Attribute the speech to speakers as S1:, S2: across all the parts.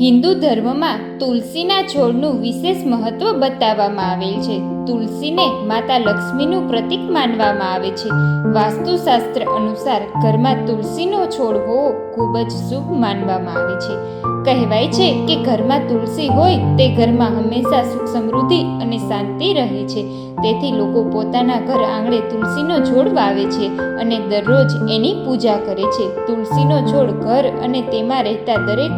S1: હિન્દુ ધર્મમાં તુલસીના છોડનું વિશેષ મહત્વ બતાવવામાં આવેલ છે. તુલસીને માતા લક્ષ્મીનું પ્રતીક માનવામાં આવે છે. વાસ્તુશાસ્ત્ર અનુસાર ઘરમાં તુલસીનો છોડ હોવો ખૂબ જ શુભ માનવામાં આવે છે. કહેવાય છે કે ઘરમાં તુલસી હોય તે ઘરમાં હંમેશા સુખ સમૃદ્ધિ અને શાંતિ રહે છે. તેથી લોકો પોતાના ઘર આંગણે તુલસીનો છોડ વાવે છે અને દરરોજ એની પૂજા કરે છે. તુલસીનો છોડ ઘર અને તેમાં રહેતા દરેક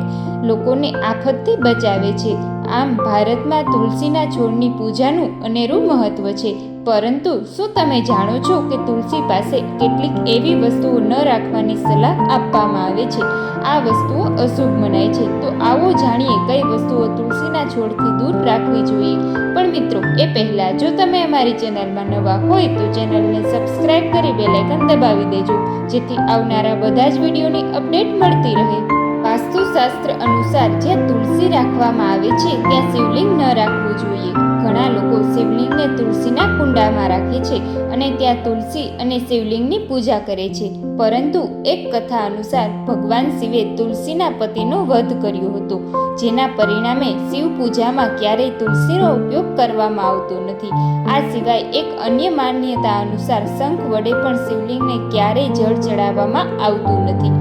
S1: લોકોને આફતથી બચાવે છે. આમ ભારતમાં તુલસીના છોડની પૂજાનું અનેરું મહત્વ છે. પરંતુ શું તમે જાણો છો કે તુલસી પાસે કેટલીક એવી વસ્તુઓ ન રાખવાની સલાહ આપવામાં આવે છે? આ વસ્તુઓ અશુભ મનાય છે. તો આવો જાણીએ કઈ વસ્તુઓ તુલસીના છોડથી દૂર રાખવી જોઈએ. પણ મિત્રો, એ પહેલાં જો તમે અમારી ચેનલમાં નવા હોય તો ચેનલને સબસ્ક્રાઇબ કરી બેલ આઇકન દબાવી દેજો, જેથી આવનારા બધા જ વિડીયોની અપડેટ મળતી રહે. વાસ્તુશાસ્ત્ર અનુસાર, જ્યાં તુલસી રાખવામાં આવે છે. ત્યાં શિવલિંગ ન રાખવું જોઈએ. ઘણા લોકો શિવલિંગને તુલસીના કુંડામાં રાખે છે અને ત્યાં તુલસી અને શિવલિંગની પૂજા કરે છે. પરંતુ એક કથા અનુસાર ભગવાન શિવે તુલસીના પતિનો વધ કર્યો હતો, જેના પરિણામે શિવ પૂજામાં ક્યારેય તુલસીનો ઉપયોગ કરવામાં આવતો નથી. આ સિવાય એક અન્ય માન્યતા અનુસાર શંખ વડે પણ શિવલિંગને ક્યારેય જળ ચડાવવામાં આવતું નથી.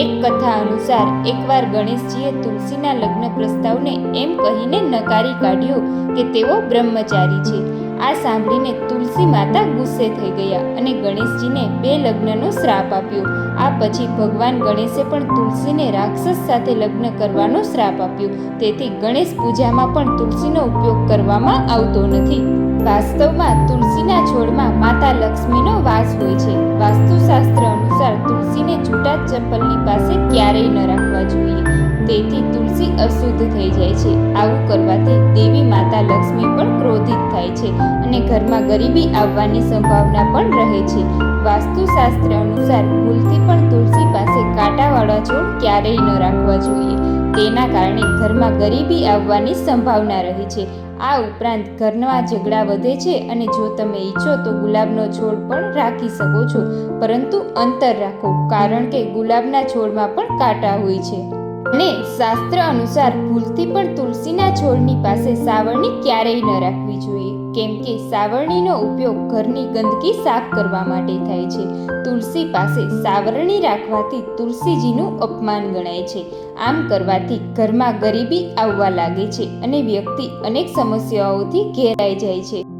S1: એક કથા અનુસાર એકવાર ગણેશજીએ તુલસીના લગ્ન પ્રસ્તાવને એમ કહીને નકારી કાઢ્યો કે તેઓ બ્રહ્મચારી છે. આ સાંભળીને તુલસી માતા ગુસ્સે થઈ ગયા અને ગણેશજીને બે લગ્નનો શ્રાપ આપ્યો. આ પછી ભગવાન ગણેશે પણ તુલસીને રાક્ષસ સાથે લગ્ન કરવાનો શ્રાપ આપ્યો. તેથી ગણેશ પૂજામાં પણ તુલસીનો ઉપયોગ કરવામાં આવતો નથી. વાસ્તવમાં તુલસીના છોડમાં માતા લક્ષ્મીનો વાસ હોય છે. વાસ્તુશાસ્ત્ર અનુસાર તુલસીને છૂટા ચપ્પલની પાસે ક્યારેય ન રાખવા જોઈએ. તેથી તુલસી અશુદ્ધ થઈ જાય છે. આવું કરવાથી દેવી માતા લક્ષ્મી પણ ક્રોધિત થાય છે અને ઘરમાં ગરીબી આવવાની સંભાવના પણ રહે છે. વાસ્તુશાસ્ત્ર અનુસાર ભૂલથી પણ તુલસી પાસે કાંટાવાળા છોડ ક્યારેય ન રાખવા જોઈએ. તેના કારણે ઘરમાં ગરીબી આવવાની સંભાવના રહે છે. આ ઉપરાંત ઘરના ઝઘડા વધે છે અને જો તમે ઈચ્છો તો ગુલાબનો છોડ પણ રાખી શકો છો. પરંતુ અંતર રાખો, કારણ કે ગુલાબના છોડમાં પણ કાંટા હોય છે. અને શાસ્ત્ર અનુસાર ભૂલથી પણ તુલસીના છોડની પાસે સાવરણી ક્યારેય ન રાખવી જોઈએ. કેમ કે સાવરણીનો ઉપયોગ ઘરની ગંદકી સાફ કરવા માટે થાય છે. તુલસી પાસે સાવરણી રાખવાથી તુલસીજીનું અપમાન ગણાય છે. આમ કરવાથી ઘરમાં ગરીબી આવવા લાગે છે અને વ્યક્તિ અનેક સમસ્યાઓથી ઘેરાઈ જાય છે.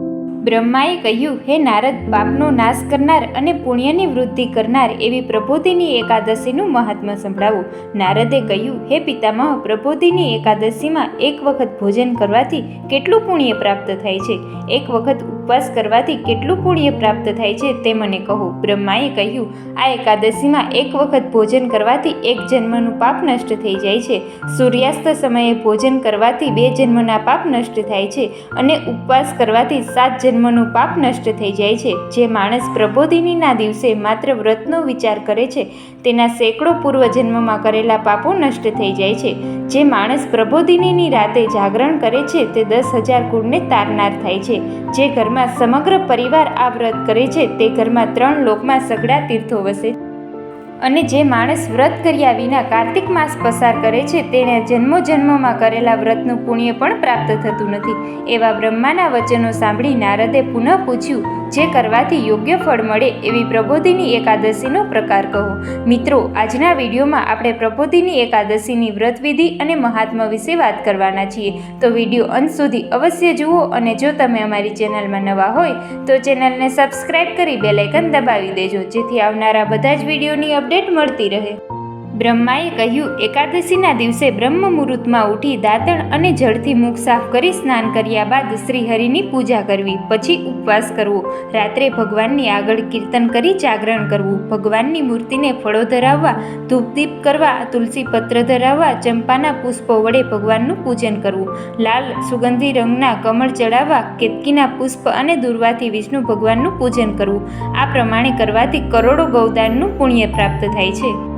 S1: બ્રહ્માએ કહ્યું, હે નારદ, પાપનો નાશ કરનાર અને પુણ્યની વૃદ્ધિ કરનાર એવી પ્રબોધિની એકાદશીનું મહાત્મ્ય સંભળાવો. નારદે કહ્યું, હે પિતામહ, પ્રબોધિની એકાદશીમાં એક વખત ભોજન કરવાથી કેટલું પુણ્ય પ્રાપ્ત થાય છે? એક વખત ઉપવાસ કરવાથી કેટલું પુણ્ય પ્રાપ્ત થાય છે તે મને કહો. બ્રહ્માએ કહ્યું, આ એકાદશીમાં એક વખત ભોજન કરવાથી એક જન્મનું પાપ નષ્ટ થઈ જાય છે. સૂર્યાસ્ત સમયે ભોજન કરવાથી બે જન્મના પાપ નષ્ટ થાય છે અને ઉપવાસ કરવાથી સાત જન્મનું પાપ નષ્ટ થઈ જાય છે. જે માણસ પ્રબોધિનીના દિવસે માત્ર વ્રતનો વિચાર કરે છે, તેના સેંકડો પૂર્વજન્મમાં કરેલા પાપો નષ્ટ થઈ જાય છે. જે માણસ પ્રબોધિનીની રાતે જાગરણ કરે છે, તે દસ હજાર કુળને તારનાર થાય છે. જે ઘરમાં સમગ્ર પરિવાર આ વ્રત કરે છે, તે ઘરમાં ત્રણ લોકમાં સઘળા તીર્થો વસે અને જે માણસ વ્રત કર્યા વિના કાર્તિક માસ પસાર કરે છે તેણે જન્મો જન્મમાં કરેલા વ્રતનું પુણ્ય પણ પ્રાપ્ત થતું નથી. એવા બ્રહ્માના વચનો સાંભળી નારદે પુનઃ પૂછ્યું, જે કરવાથી યોગ્ય ફળ મળે એવી પ્રબોધિની એકાદશીનો પ્રકાર કહો. મિત્રો, આજના વિડીયોમાં આપણે પ્રબોધિની એકાદશીની વ્રતવિધિ અને મહાત્મા વિશે વાત કરવાના છીએ. તો વીડિયો અંત સુધી અવશ્ય જુઓ અને જો તમે અમારી ચેનલમાં નવા હોય, તો ચેનલને સબસ્ક્રાઈબ કરી બેલાઇકન દબાવી દેજો, જેથી આવનારા બધા જ વિડીયોની અપડેટ મળતી રહે. બ્રહ્માએ કહ્યું, એકાદશીના દિવસે બ્રહ્મ મુહૂર્તમાં ઉઠી દાંતણ અને જળથી મુખ સાફ કરી સ્નાન કર્યા બાદ શ્રીહરિની પૂજા કરવી, પછી ઉપવાસ કરવો. રાત્રે ભગવાનની આગળ કીર્તન કરી જાગરણ કરવું. ભગવાનની મૂર્તિને ફળો ધરાવવા, ધૂપદીપ કરવા તુલસી પત્ર ધરાવવા, ચંપાના પુષ્પો વડે ભગવાનનું પૂજન કરવું. લાલ સુગંધી રંગના કમળ ચડાવવા, કેતકીના પુષ્પ અને દુર્વાથી વિષ્ણુ ભગવાનનું પૂજન કરવું. આ પ્રમાણે કરવાથી કરોડો ગૌદાનનું પુણ્ય પ્રાપ્ત થાય છે.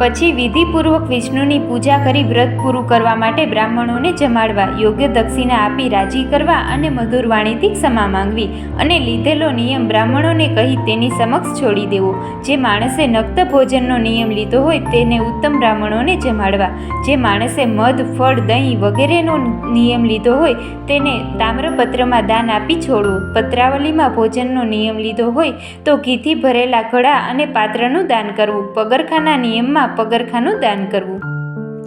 S1: પછી વિધિપૂર્વક વિષ્ણુની પૂજા કરી વ્રત પૂરું કરવા માટે બ્રાહ્મણોને જમાડવા, યોગ્ય દક્ષિણા આપી, રાજી કરવા અને મધુર વાણીથી ક્ષમા માંગવી અને લીધેલો નિયમ બ્રાહ્મણોને કહી તેની સમક્ષ છોડી દેવો. જે માણસે નક્ત ભોજનનો નિયમ લીધો હોય તેને ઉત્તમ બ્રાહ્મણોને જમાડવા. જે માણસે મધ, ફળ, દહીં વગેરેનો નિયમ લીધો હોય તેને તામ્રપત્રમાં દાન આપી છોડવું. પત્રાવલીમાં ભોજનનો નિયમ લીધો હોય તો ઘીથી ભરેલા ઘડા અને પાત્રનું દાન કરવું. પગરખાના નિયમમાં પગરખાનું દાન કરવું.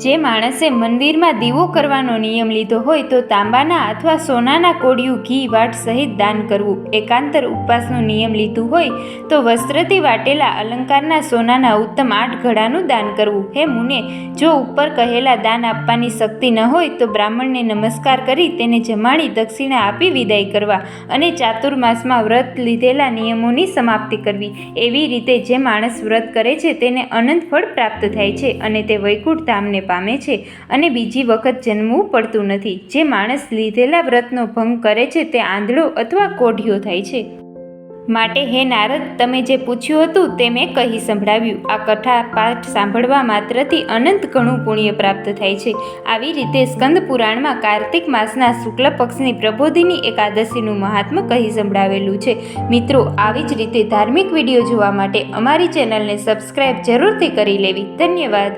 S1: જે માણસે મંદિરમાં દીવો કરવાનો નિયમ લીધો હોય તો તાંબાના અથવા સોનાના કોડિયું ઘી, વાટ સહિત દાન કરવું. એકાંતર ઉપવાસનો નિયમ લીધું હોય તો વસ્ત્રથી વાટેલા અલંકારના સોનાના ઉત્તમ આઠ ઘડાનું દાન કરવું. હે મુને, જો ઉપર કહેલા દાન આપવાની શક્તિ ન હોય તો બ્રાહ્મણને નમસ્કાર કરી તેને જમાડી દક્ષિણા આપી વિદાય કરવા અને ચાતુર્માસમાં વ્રત લીધેલા નિયમોની સમાપ્તિ કરવી. એવી રીતે જે માણસ વ્રત કરે છે તેને અનંત ફળ પ્રાપ્ત થાય છે અને તે વૈકુંઠ ધામને પામે છે અને બીજી વખત જન્મવું પડતું નથી. જે માણસ લીધેલા વ્રતનો ભંગ કરે છે તે આંધળો અથવા કોઢિયો થાય છે. માટે હે નારદ, તમે જે પૂછ્યું હતું તે મેં કહી સંભળાવ્યું. આ કથા પાઠ સાંભળવા માત્રથી અનંત ઘણું પુણ્ય પ્રાપ્ત થાય છે. આવી રીતે સ્કંદ પુરાણમાં કાર્તિક માસના શુક્લ પક્ષની પ્રબોધિની એકાદશીનું મહાત્મ કહી સંભળાવેલું છે. મિત્રો, આવી જ રીતે ધાર્મિક વીડિયો જોવા માટે અમારી ચેનલને સબસ્ક્રાઈબ જરૂરથી કરી લેવી. ધન્યવાદ.